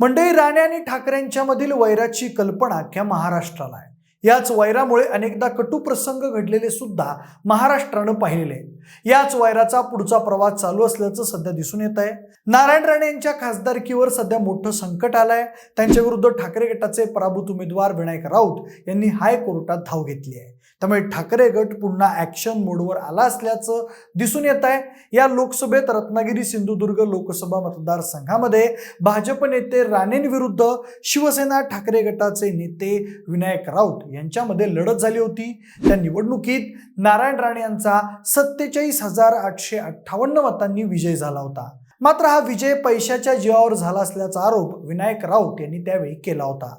मंडळी राणे आणि ठाकरेंच्या मधील वैराची कल्पना अख्ख्या महाराष्ट्राला आहे. याच वैरामुळे अनेकदा कटू प्रसंग घडलेले सुद्धा महाराष्ट्रानं पाहिलेले याच वैराचा पुढचा प्रवास चालू असल्याचं सध्या दिसून येत आहे. नारायण राणे यांच्या खासदारकीवर सध्या मोठं संकट आलंय. त्यांच्या विरुद्ध ठाकरे गटाचे पराभूत उमेदवार विनायक राऊत यांनी हायकोर्टात धाव घेतली आहे. त्यामुळे ठाकरे गट पुन्हा ॲक्शन मोडवर आला असल्याचं दिसून येत आहे. या लोकसभेत रत्नागिरी सिंधुदुर्ग लोकसभा मतदारसंघामध्ये भाजप नेते राणेंविरुद्ध शिवसेना ठाकरे गटाचे नेते विनायक राऊत यांच्यामध्ये लढत झाली होती. त्या निवडणुकीत नारायण राणे यांचा सत्तेचाळीस हजार आठशे अठ्ठावन्न मतांनी विजय झाला होता. मात्र हा विजय पैशाच्या जीवावर झाला असल्याचा आरोप विनायक राऊत यांनी त्यावेळी केला होता.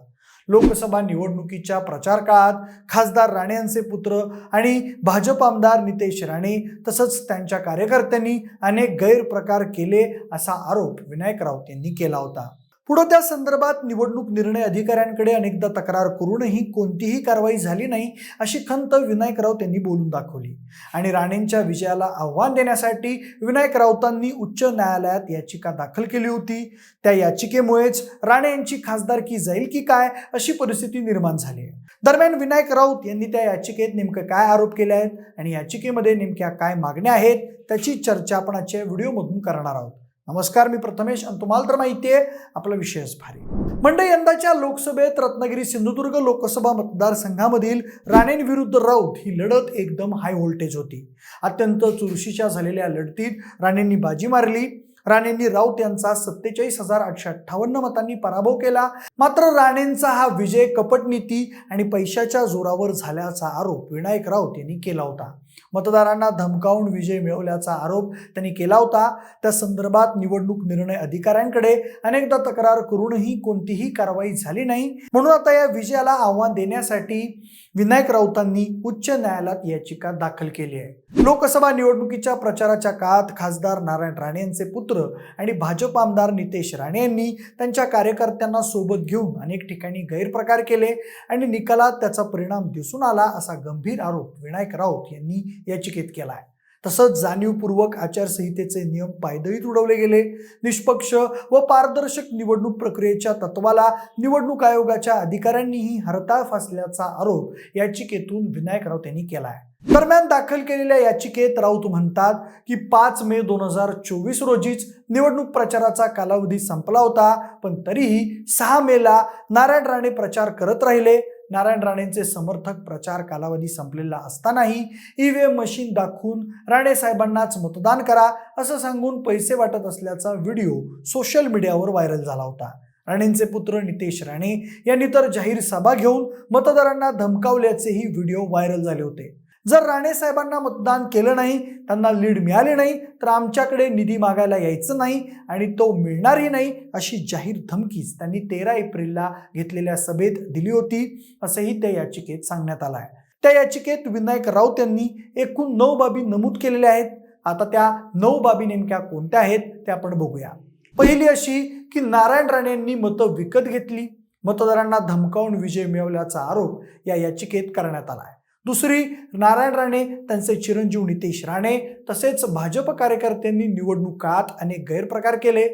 लोकसभा निवडणुकीच्या प्रचार काळात खासदार राणे यांचे पुत्र आणि भाजप आमदार नितेश राणे तसंच त्यांच्या कार्यकर्त्यांनी अनेक गैरप्रकार केले असा आरोप विनायक राऊत यांनी केला होता. पुढं त्या संदर्भात निवडणूक निर्णय अधिकाऱ्यांकडे अनेकदा तक्रार करूनही कोणतीही कारवाई झाली नाही अशी खंत विनायक राऊत यांनी बोलून दाखवली. आणि राणेंच्या विजयाला आव्हान देण्यासाठी विनायक राऊतांनी उच्च न्यायालयात याचिका दाखल केली होती. त्या याचिकेमुळेच राणे यांची खासदारकी जाईल की काय अशी परिस्थिती निर्माण झाली आहे. दरम्यान विनायक राऊत यांनी त्या याचिकेत नेमकं काय आरोप केले आहेत आणि याचिकेमध्ये नेमक्या काय मागण्या आहेत त्याची चर्चा आपण आजच्या व्हिडिओमधून करणार आहोत. नमस्कार मी प्रथमेश आणि तुम्हाला तर माहिती आहे आपला विषयच भारी. म्हणजे यंदाच्या लोकसभेत रत्नागिरी सिंधुदुर्ग लोकसभा मतदारसंघामधील राणेंविरुद्ध राऊत ही लढत एकदम हाय व्होल्टेज होती. अत्यंत चुरशीच्या झालेल्या लढतीत राणेंनी बाजी मारली. राणेंनी राऊत यांचा सत्तेचाळीस हजार आठशे अठ्ठावन्न मतांनी पराभव केला. मात्र राणेंचा हा विजय कपटनीती आणि पैशाच्या जोरावर झाल्याचा आरोप विनायक राऊत यांनी केला होता. मतदारांना धमकावून विजय मिळवल्याचा आरोप त्यांनी केला होता. त्या संदर्भात निवडणूक निर्णय अधिकाऱ्यांकडे अनेकदा तक्रार करूनही कोणतीही कारवाई झाली नाही. म्हणून आता या विजयाला आव्हान देण्यासाठी विनायक राऊतांनी उच्च न्यायालयात याचिका दाखल केली आहे. लोकसभा निवडणुकीच्या प्रचाराच्या काळात खासदार नारायण राणे यांचे पुत्र आणि भाजप आमदार नितेश राणे यांनी त्यांच्या कार्यकर्त्यांना सोबत घेऊन अनेक ठिकाणी गैरप्रकार केले आणि निकालात त्याचा परिणाम दिसून आला असा गंभीर आरोप विनायक राऊत यांनी याचिकेत केला आहे तसंच जाणीवपूर्वक आचारसंहितेचे नियम पायदळीत उडवले गेले. निष्पक्ष व पारदर्शक निवडणूक प्रक्रियेच्या तत्वाला निवडणूक आयोगाच्या अधिकाऱ्यांनीही हरताळ फासल्याचा आरोप याचिकेतून विनायक राऊत यांनी केला आहे दरम्यान दाखल केलेल्या याचिकेत राऊत म्हणतात की पाच मे दोन हजार चोवीस रोजीच निवडणूक प्रचाराचा कालावधी संपला होता पण तरीही सहा मेला नारायण राणे प्रचार करत राहिले. नारायण राणेंचे समर्थक प्रचार कालावधी संपलेला असतानाही ईव्हीएम मशीन दाखवून राणे साहेबांनाच मतदान करा असं सांगून पैसे वाटत असल्याचा व्हिडिओ सोशल मीडियावर व्हायरल झाला होता. राणेंचे पुत्र नितेश राणे यांनी तर जाहीर सभा घेऊन मतदारांना धमकावल्याचेही व्हिडिओ व्हायरल झाले होते. जर राणे साहेबांना मतदान केलं नाही त्यांना लीड मिळाली नाही तर आमच्याकडे निधी मागायला यायचं नाही आणि तो मिळणारही नाही अशी जाहीर धमकीच त्यांनी तेरा एप्रिलला घेतलेल्या सभेत दिली होती असंही त्या याचिकेत सांगण्यात आलं आहे. त्या याचिकेत विनायक राऊत यांनी एकूण नऊ बाबी नमूद केलेल्या आहेत. आता त्या नऊ बाबी नेमक्या कोणत्या आहेत त्या आपण बघूया. पहिली अशी की नारायण राणे यांनी मतं विकत घेतली. मतदारांना धमकावून विजय मिळवल्याचा आरोप या याचिकेत करण्यात आला आहे. दुसरी नारायण राणे त्यांचे चिरंजीव नितेश राणे तसेच भाजप कार्यकर्त्यांनी निवडणूक काळात अनेक गैरप्रकार केले.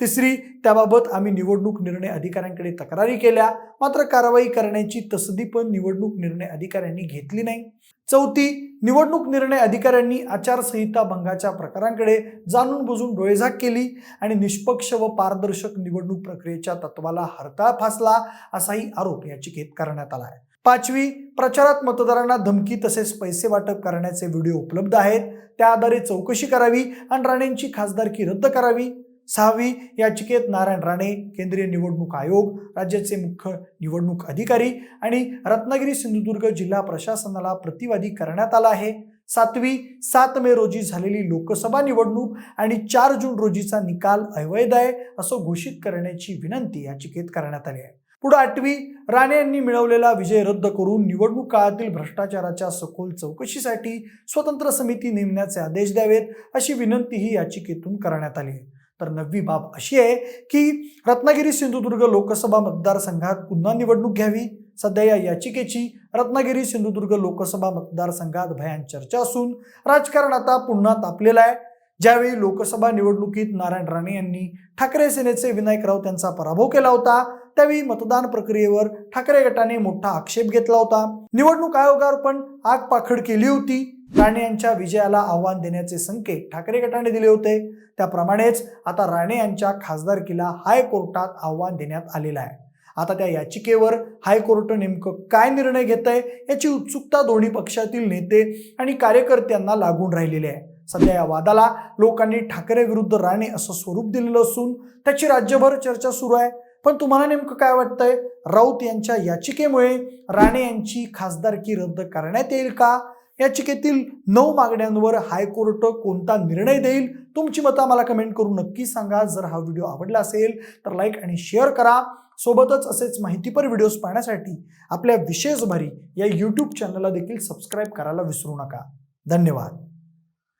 तिसरी त्याबाबत आम्ही निवडणूक निर्णय अधिकाऱ्यांकडे तक्रारी केल्या मात्र कारवाई करण्याची तसदी पण निवडणूक निर्णय अधिकाऱ्यांनी घेतली नाही. चौथी निवडणूक निर्णय अधिकाऱ्यांनी आचारसंहिता भंगाच्या प्रकारांकडे जाणून बुजून डोळेझाक केली आणि निष्पक्ष व पारदर्शक निवडणूक प्रक्रियेच्या तत्वाला हरताळ फासला असाही आरोप याचिकेत करण्यात आला आहे. पाचवी प्रचारात मतदारांना धमकी तसेच पैसे वाटप करण्याचे व्हिडिओ उपलब्ध आहेत. त्या आधारे चौकशी करावी आणि राणेंची खासदारकी रद्द करावी. सहावी याचिकेत नारायण राणे केंद्रीय निवडणूक आयोग राज्याचे मुख्य निवडणूक अधिकारी आणि रत्नागिरी सिंधुदुर्ग जिल्हा प्रशासनाला प्रतिवादी करण्यात आला आहे. सातवी सात मे रोजी झालेली लोकसभा निवडणूक आणि चार जून रोजीचा निकाल अवैध आहे असं घोषित करण्याची विनंती याचिकेत करण्यात आली आहे. पुढे आठवी राणे यांनी मिळवलेला विजय रद्द करून निवडणूक काळातील भ्रष्टाचाराच्या सखोल चौकशीसाठी स्वतंत्र समिती नेमण्याचे आदेश द्यावेत अशी विनंतीही याचिकेतून करण्यात आली आहे. तर नववी बाब अशी आहे की रत्नागिरी सिंधुदुर्ग लोकसभा मतदारसंघात पुन्हा निवडणूक घ्यावी. सध्या या याचिकेची रत्नागिरी सिंधुदुर्ग लोकसभा मतदारसंघात भयान चर्चा असून राजकारण आता पुन्हा तापलेलं आहे. ज्यावेळी लोकसभा निवडणुकीत नारायण राणे यांनी ठाकरे सेनेचे विनायक राऊत यांचा पराभव केला होता त्यावेळी मतदान प्रक्रियेवर ठाकरे गटाने मोठा आक्षेप घेतला होता. निवडणूक आयोगावर पण आगपाखड केली होती. राणे यांच्या विजयाला आव्हान देण्याचे संकेत ठाकरे गटाने दिले होते. त्याप्रमाणेच आता राणे यांच्या खासदारकीला हायकोर्टात आव्हान देण्यात आलेलं आहे. आता त्या याचिकेवर हायकोर्ट नेमकं काय निर्णय घेत आहे याची उत्सुकता दोन्ही पक्षातील नेते आणि कार्यकर्त्यांना लागून राहिलेली आहे. सध्या या वादाला लोकांनी ठाकरे विरुद्ध राणे असं स्वरूप दिलेलं असून त्याची राज्यभर चर्चा सुरू आहे. पण तुम्हाला नेमकं काय वाटतंय? राऊत यांच्या याचिकेमुळे राणे यांची खासदारकी रद्द करण्यात येईल का? याचिकेतील नऊ मागण्यांवर हायकोर्ट कोणता निर्णय देईल? तुमची मतं मला कमेंट करून नक्की सांगा. जर हा व्हिडिओ आवडला असेल तर लाईक आणि शेअर करा. सोबतच असेच माहितीपर व्हिडिओज पाहण्यासाठी आपल्या विशेष भरी या यूट्यूब चॅनलला देखील सबस्क्राईब करायला विसरू नका. धन्यवाद.